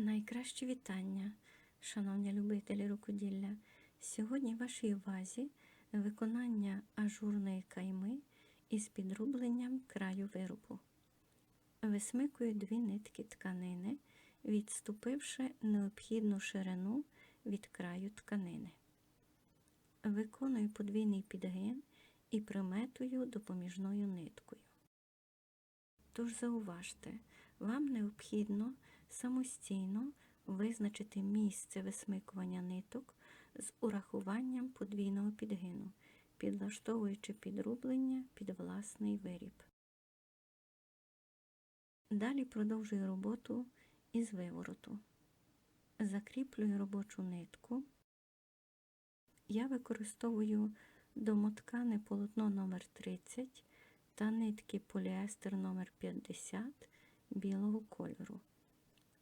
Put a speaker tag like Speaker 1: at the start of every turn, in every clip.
Speaker 1: Найкращі вітання, шановні любителі рукоділля. Сьогодні в вашій увазі виконання ажурної кайми із підрубленням краю виробу. Висмикую дві нитки тканини, відступивши необхідну ширину від краю тканини. Виконую подвійний підгин і приметую допоміжною ниткою. Тож зауважте, вам необхідно самостійно визначити місце висмикування ниток з урахуванням подвійного підгину, підлаштовуючи підрублення під власний виріб. Далі продовжую роботу із вивороту. Закріплюю робочу нитку. Я використовую домоткане полотно номер 30 та нитки поліестер номер 50 білого кольору.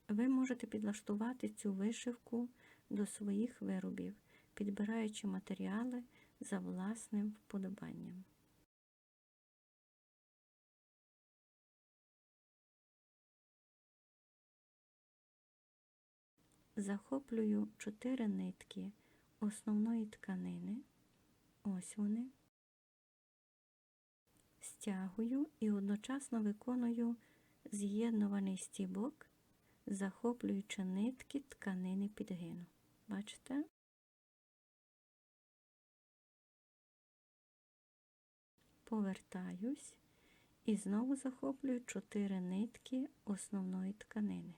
Speaker 1: Ви можете підлаштувати цю вишивку до своїх виробів, підбираючи матеріали за власним вподобанням. Захоплюю 4 нитки основної тканини. Ось вони. Стягую і одночасно виконую з'єднуваний стібок, захоплюючи нитки тканини підгину. Бачите? Повертаюсь і знову захоплюю 4 нитки основної тканини.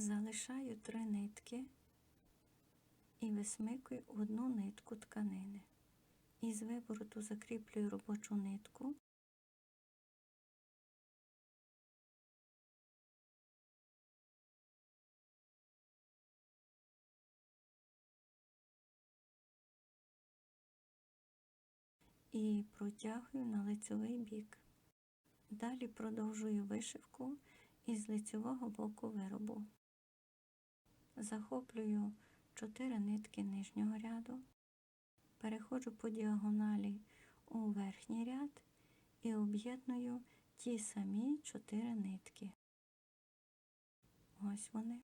Speaker 1: Залишаю три нитки і висмикую одну нитку тканини. Із вивороту закріплюю робочу нитку. І протягую на лицьовий бік. Далі продовжую вишивку із лицьового боку виробу. Захоплюю 4 нитки нижнього ряду, переходжу по діагоналі у верхній ряд і об'єдную ті самі 4 нитки. Ось вони.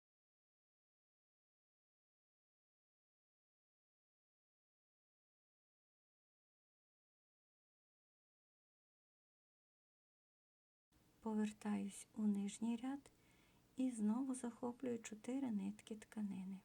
Speaker 1: Повертаюсь у нижній ряд і знову захоплюю 4 нитки тканини.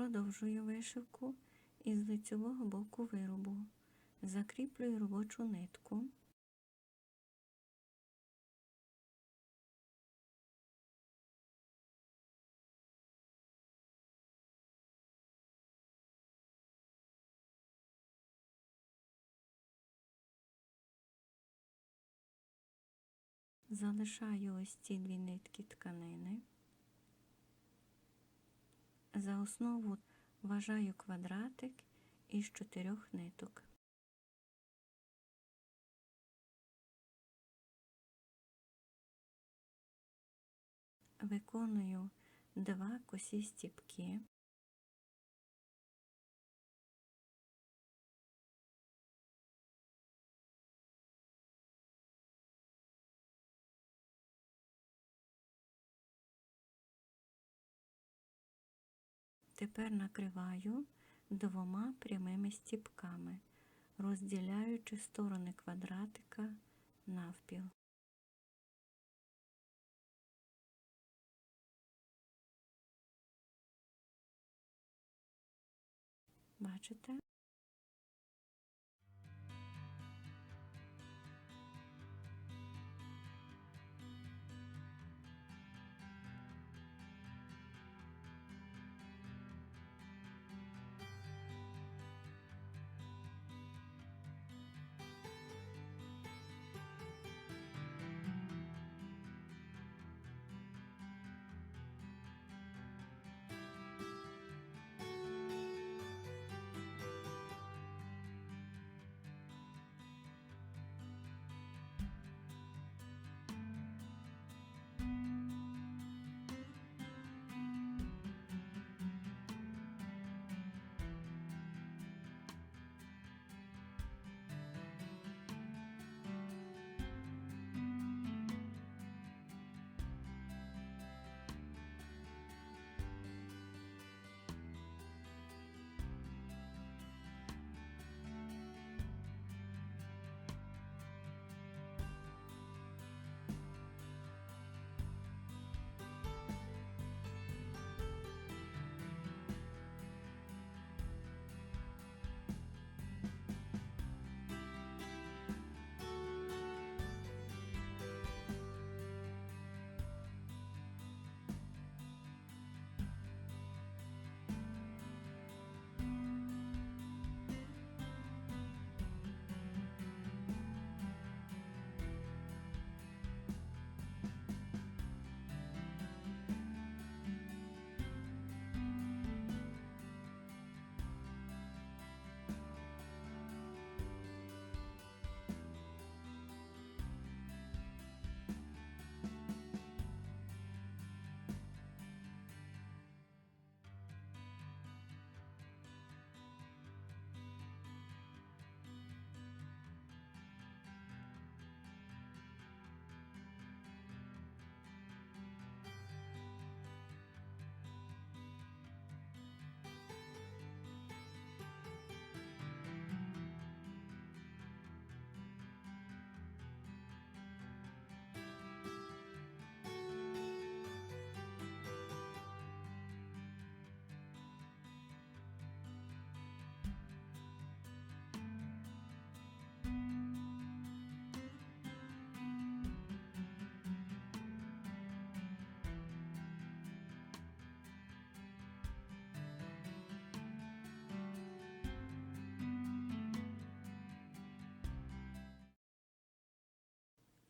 Speaker 1: Продовжую вишивку із лицьового боку виробу. Закріплюю робочу нитку. Залишаю ось ці дві нитки тканини. За основу вважаю квадратик із чотирьох ниток. Виконую два косі стіпки. Тепер накриваю двома прямими стіпками, розділяючи сторони квадратика навпіл. Бачите?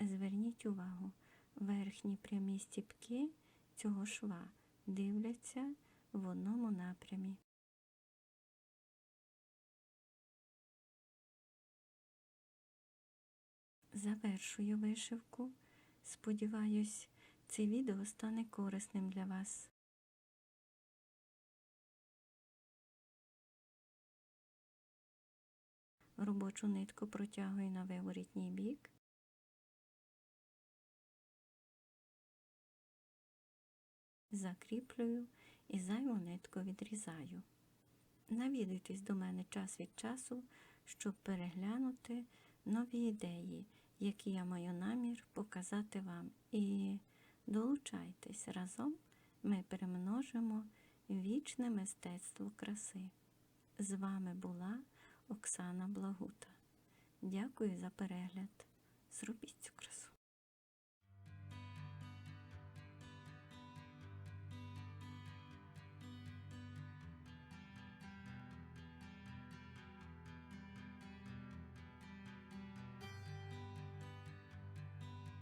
Speaker 1: Зверніть увагу, верхні прямі стіпки цього шва дивляться в одному напрямі. Завершую вишивку. Сподіваюсь, це відео стане корисним для вас. Робочу нитку протягую на виворітній бік. Закріплюю і зайву нитку відрізаю. Навідуйтесь до мене час від часу, щоб переглянути нові ідеї, які я маю намір показати вам. І долучайтесь разом, ми перемножимо вічне мистецтво краси. З вами була Оксана Благута. Дякую за перегляд. Зробіть цю красу.